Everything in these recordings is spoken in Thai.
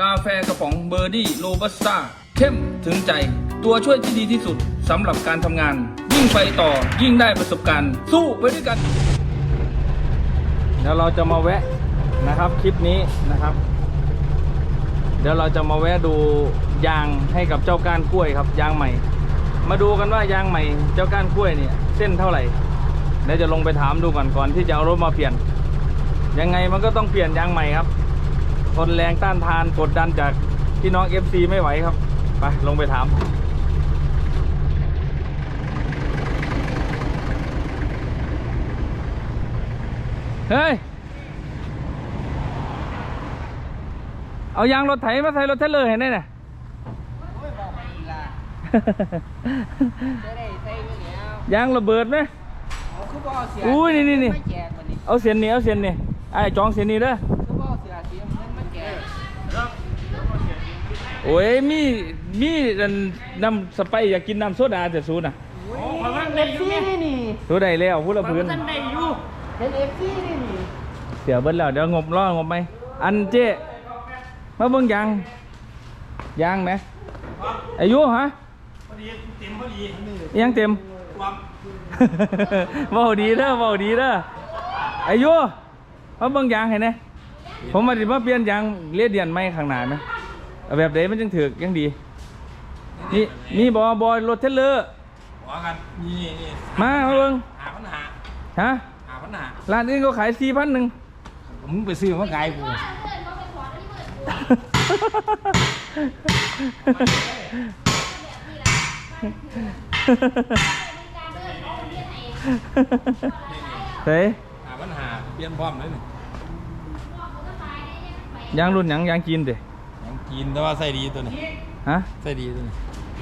กาแฟกระป๋องเบอร์ดี้โรบัสต้าเข้มถึงใจ ตัวช่วยที่ดีที่สุดสำหรับการทำงาน ยิ่งไปต่อยิ่งได้ประสบการณ์ สู้ไปด้วยกัน เดี๋ยวเราจะมาแวะนะครับคลิปนี้นะครับ เดี๋ยวเราจะมาแวะดูยางให้กับเจ้าก้านกล้วยครับยางใหม่ มาดูกันว่ายางใหม่เจ้าก้านกล้วยเนี่ยเส้นเท่าไหร่เดี๋ยวจะลงไปถามดูก่อนก่อนที่จะเอารถมาเปลี่ยนยังไงมันก็ต้องเปลี่ยนยางใหม่ครับ ทนแรงต้านทานกดดันจากพี่น้อง FC ไม่ไหวครับ ไป ลงไปถามเฮ้ย เอายางรถไถมาใส่รถเทรลเลอร์เห็นไหมเนี่ยโอ้ยบอกไปอีกละจะได้ใส่ไว้แล้วยางระเบิดไหมเอาคือบ่เอาเสียอุ้ยนี่นี่นี่มาแจกบัดนี้เอาเสียนนี่เอาเสียนนี่ไอ้จองเสียนนี่เด้อ โอ้ยมีมีอันน้ำสไปร์อยากกินน้ำโซดาแต่สูน่ะโอ้ยเอฟซีนี่นี่สูได้แล้วพูดละพื้นได้อยู่เป็นเอฟซีนี่นี่เสียเบิ้ลแล้วเดี๋ยวงบล่องบไหมอันเจ๊มาเบิ่งยางยางไหมอายุฮะพอดีเต็มพอดียังเต็ม ความ เบาดีเด้อเบาดีเด้ออายุมาเบิ่งยางให้แหน่ผมมาดิมาเปลี่ยนยางเลียดเดียนไหมข้างหน้าไหม เอาแบบไหนมันจังถือกยังดี นี่มีบอบอรถเทรลเลอร์หัวกันนี่นี่มามาเบิ่งหาปัญหาฮะหาปัญหาร้านอื่นก็ขายสี่พันหนึ่งมึงไปซื้อมาขายกูเฮ้ยหาปัญหาเปลี่ยนพร้อมเลยนี่ยางรุ่นหยังยางจีนเด้ ยังกินแต่ว่าใส่ดีตัวนี้ฮะใส่ดีตัวนี้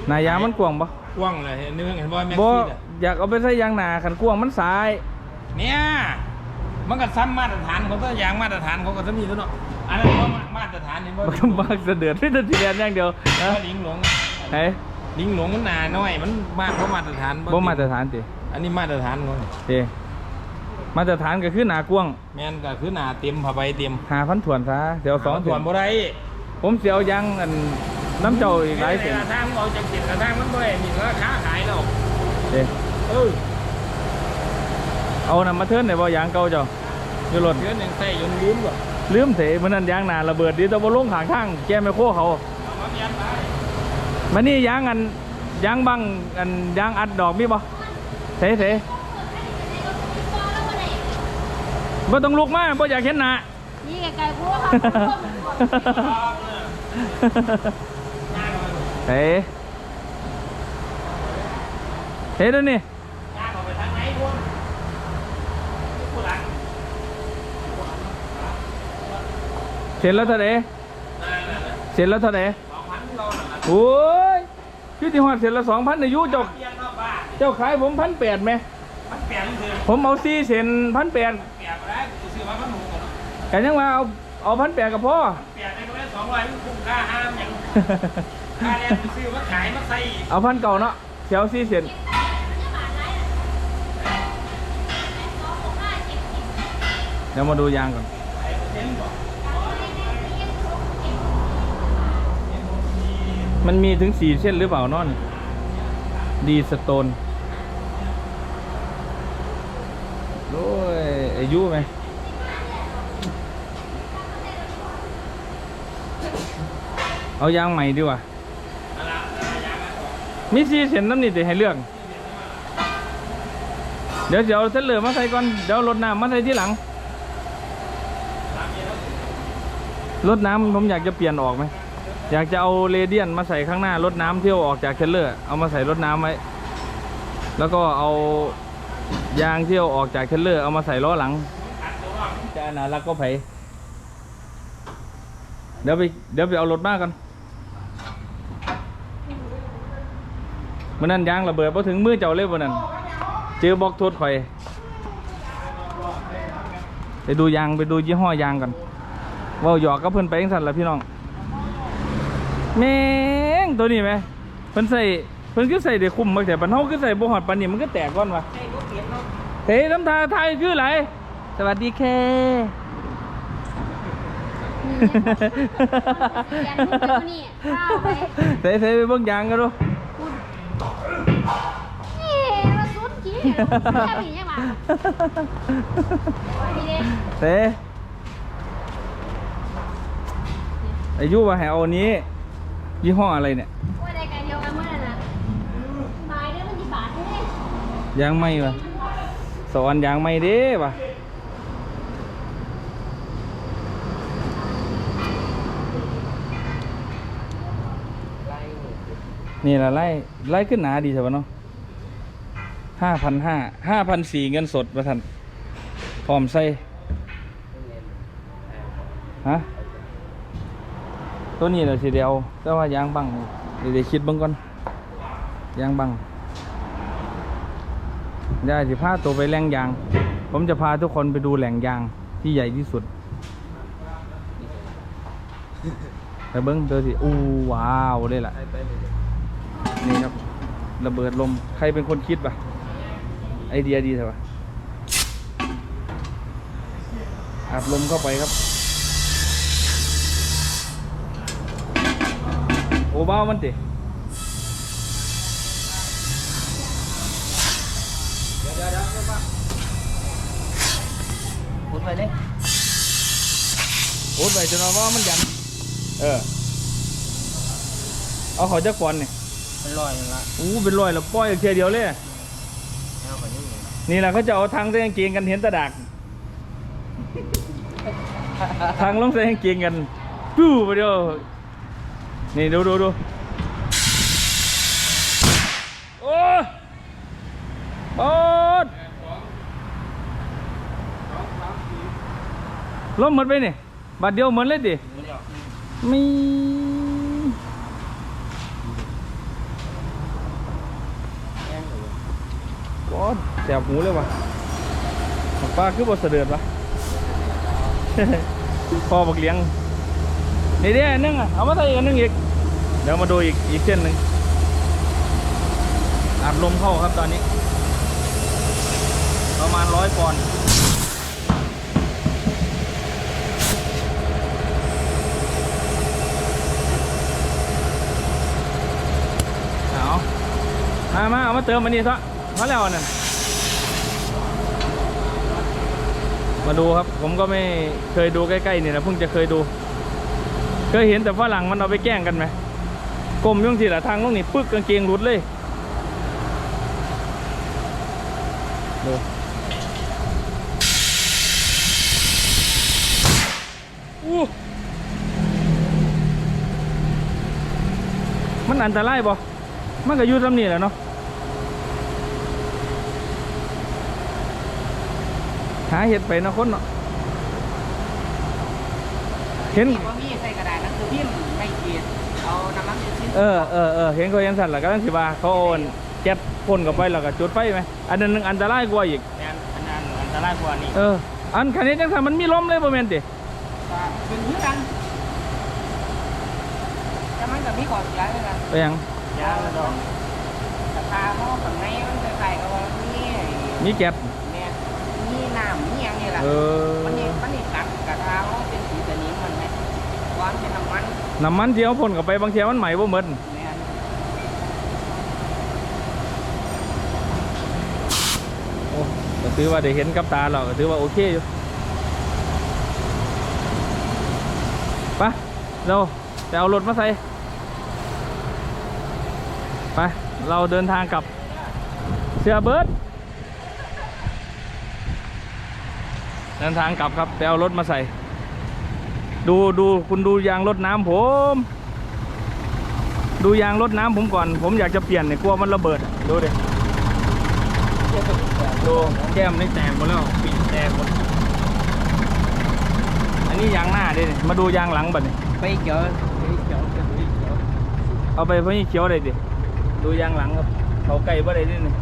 หนายางมันกว้างปะกว้างเลยเห็นเนื้อเห็นบ่แม็กบ่ซี่อะอยากเอาไปใส่ยางหนาขันกว้างมันสาย เนี่ย มันก็ซ้ำมาตรฐานเขาก็ยางมาตรฐานเขาก็จะมีตัวเนาะอันนั้นว่ามาตรฐานนี่บ่มันก็มากเสดือดไม่ตัดทีเดียนอย่างเดียวนะว่าลิงหลงเฮ้ยลิงหลงมันหนาน้อยมันมากเพราะมาตรฐานบ่มาตรฐานติอันนี้มาตรฐานเขาเด้มาตรฐานก็คือหนากว้างแม่นก็คือหนาเต็มผ้าใบเต็มหาพันถ่วนซะเดี๋ยวสองส่วนบ่ได้ ผมเสียวยางอันน้ำเจ้าอีกหลายเส้นกระทางเอาจากเจ็ดกระทางมันบ่ได้มีราคาขายแล้วเด้เออเอานำมาเทิร์นได้บ่ยางเก่าเจ้าอยู่รถเดือนยังใส่ยนลืมบ่ลืมเถมันนั่นยางหนาระเบิดดีแต่บ่ลงข้างทางแกไม่โค้เขาเอามาเปลี่ยนไปมานี่ยางอันยางบังอันยางอัดดอกมีบ่เถเถบ่ต้องลุกมาบ่อยากเห็นหน้า นี่ไกลๆพวกเขาเขาร่วมกันเฮ้เฮ้เดี๋ยวนี้ย่างออกไปทางไหนพุ่นผู้หลังเสร็จแล้วเท่าไหร่เสร็จแล้วเท่าไหร่สองพันเราน่ะโอ้ยพี่ที่หอดเสร็จละสองพันอายุเจ้าเปลี่ยนรอบบ้านเจ้าขายผมพันแปดไหมมันเปลี่ยนคือผมเอาซีเซนพันแปด กูซื้อมามันหมูกันเนาะกันยังว่าเอาเอาพันแปดกับพ่อเปลี่ยนไปก็ได้สองร้อยมันคุ้มค่าห้ามอย่างค่าแรงกูซื้อมาขายมาใส่อีกเอาพันเก่าเนาะเสียวซีเซนเดี๋ยวมาดูยางก่อนเห็นบ่มันมีถึงสี่เส้นหรือเปล่านอนดีสโตนโอ้ยอายุไหม เอายางใหม่ดีกว่ามีสีเส้นน้ำนี่จะให้เลือก เดี๋ยวเดี๋ยวเส้นเหลือมาใส่ก่อน เดี๋ยวรดน้ำมาใส่ที่หลัง รถน้ำผมอยากจะเปลี่ยนออกไหม อยากจะเอาเรเดียนมาใส่ข้างหน้ารถน้ำเที่ยวออกจากเทเลอร์ เอามาใส่รถน้ำไว้ แล้วก็เอายางเที่ยวออกจากเทเลอร์ เอามาใส่ล้อหลังจะน่ารักก็ไผเดี๋ยวไปเดี๋ยวไปเอารถมากัน มันนั่นยางระเบิดพอถึงมือเจ้าเลยวันนั้นเจอบล็อกโทษข่อย ไปดูยางไปดูยี่ห้อยางกันเว่าหยอกก็เพิ่นไปยังสั่นละพี่น้องแม่งตัวนี้ไหมเพิ่นใส่เพิ่นคือใส่ได้คุ้มมากแต่ปันเฮาคือใส่บ่ฮอดปานนี้มันก็แตกก่อนวะไอ้บ่เปลี่ยนเนาะเฮ้ยน้ำตาไทยคืออะไรสวัสดีแค่นยันมึงเดี๋ยวนี่ข้าวไปเซ่เซ่ไปเบิ่งยางกันดู นี่มา สุดกี้แค่นี้ยังมาพี่เด้เซ่อายุว่าแหวอันนี้ ยี่ห้ออะไรเนี่ยว่าได้กันเดียวกันเมื่อนั้นน่ะบายเด้อมันสิบาทเด้ยางไม่วะสอนยางไม่เด้วะนี่ละไล่ไล่ขึ้นหนาดีใช่ปะเนาะ ห้าพันห้าห้าพันสี่เงินสดประทันพร้อมใส่ฮะตัวนี้เลยทีเดียวแต่ว่ายางบังเดี๋ยวเดี๋ยวคิดบ้างก่อนยางบังได้สิพาตัวไปแหล่งยาง ผมจะพาทุกคนไปดูแหล่งยางที่ใหญ่ที่สุดไปเบิ้งเจอสิอู้ว้าวเลยล่ะ นี่ครับ ระเบิดลม ใครเป็นคนคิดปะ ไอเดียดีใช่ปะอัดลมเข้าไปครับ โอ้บ้ามันติพูดไปเลยโอ้ยไปจนว่ามันยันเออ เอาเขาจะก่อนเนี่มันลอยนั่นละอู้เป็นรอยแล้วปล่อยเทียเดียวเลย เอาไปนี่นี่แหละเขาจะเอาทางใส่กางเกงกันเห็นแตะดัก ทางลงใส่กางเกงกันปู้ไปเดียวนี่ดูดูดูโอ้ยโอ๊ยล้มหมดไปนี่บาดเดียวเหมือนเลยดิมีโอ้แสบหูเลยวะป้าคือบ่เสด็จวะพอบักเลี้ยงนี่เด้อันนึงอะเอามาใส่อีกอันนึงอีกเดี๋ยวมาดูอีกอีกเส้นหนึ่งอัดลมเข้าครับตอนนี้ ประมาณร้อยปอนด์เอามามาเอามาเติมมันนี่ซะ มาแล้วนั่นมาดูครับ ผมก็ไม่เคยดูใกล้ๆนี่นะเพิ่งจะเคยดู เคยเห็นแต่ฝรั่งมันเอาไปแกล้งกันไหมกลมย่งสิละทางลงนี่ปึ๊กกางเกงหลุดเลยดูอู้มันอันตรายบ่มันก็อยู่ตำนี่แหละเนาะ หาเห็ดไปเนาะคนเนาะเห็นว่ามีใส่กระดาษหนังสือพิมพ์ไม่เกียดเอาน้ำมันชิ้นเออเออเออเห็นเขายังสั่นแล้วก็ตั้งสิว่าเขาโอนแก๊สพ่นกับไปแล้วก็จุดไฟไหมอันนั้นนึงอันตรายกว่าอีกแม่นอันนั้นอันตรายกว่านี้เอออันคันนี้จังสั่นมันมีลมเลยบ่แม่นติก็เป็นเหมือนกันแต่มันก็มีข้อเสียเหมือนกันไปหยังยางระดองราคาเขาข้างในมันคล้ายๆกับว่ามีไอ้มีแก๊ส เนี่ยมีน้ำมีอย่างนี้แห ละเออมันนี่มันนี่กัดกระทาเขาเป็นสีสนิมมันไหมวางเป็นน้ำมันน้ำมันที่เขาพ่นกับไปบางเทีมันใหม่บ่หมดเนี่ยโอ้ก็ถือว่าได้เห็นกับตาเราก็ถือว่าโอเคอยู่ไปเราจะเอารถมาใส่ไปเราเดินทางกลับเสือเบิร์ด เดินทางกลับครับไปเอารถมาใส่ ดูดูคุณดูยางรถน้ำผม ดูยางรถน้ำผมก่อน ผมอยากจะเปลี่ยนเนี่ยกลัวมันระเบิดอะดูดิดูแก้มนี่แตกหมดแล้วปีกแตกหมดอันนี้ยางหน้าดิมาดูยางหลังบัดนี่ไปเกี่ยวไปเกี่ยวไปเกี่ยวเอาไปเพื่อเขียวได้ดิดูยางหลังครับเขาไก่บ่ได้ดินี่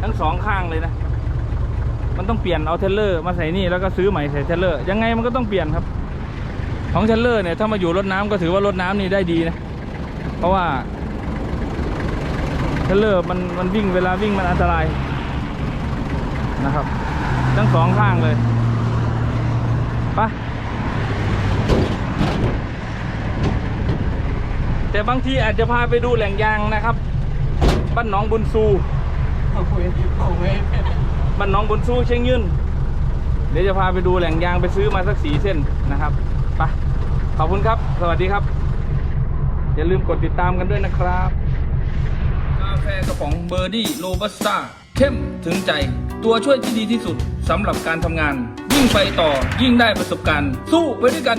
ทั้งสองข้างเลยนะันต้องเปลี่ยนเอาเทเลอร์มาใส่นี่แล้วก็ซื้อใหม่ใส่เทเลอร์ยังไงมันก็ต้องเปลี่ยนครับ ของเทเลอร์เนี่ยถ้ามาอยู่รถน้ำก็ถือว่ารถน้ำนี่ได้ดีนะ เพราะว่าเทเลอร์มันมันวิ่งเวลาวิ่งมันอันตรายนะครับ ทั้งสองข้างเลยปะแต่บางทีอาจจะพาไปดูแหล่งยางนะครับ บ้านหนองบุญซูโอ้ยโอ้ย บ้านหนองบุญซูเชียงยืนเดี๋ยวจะพาไปดูแหล่งยางไปซื้อมาสักสีเส้นนะครับไปขอบคุณครับ สวัสดีครับ อย่าลืมกดติดตามกันด้วยนะครับกาแฟกระป๋องเบอร์ดี้โรบัสต้าเข้มถึงใจ ตัวช่วยที่ดีที่สุดสำหรับการทำงาน ยิ่งไปต่อยิ่งได้ประสบการณ์ สู้ไปด้วยกัน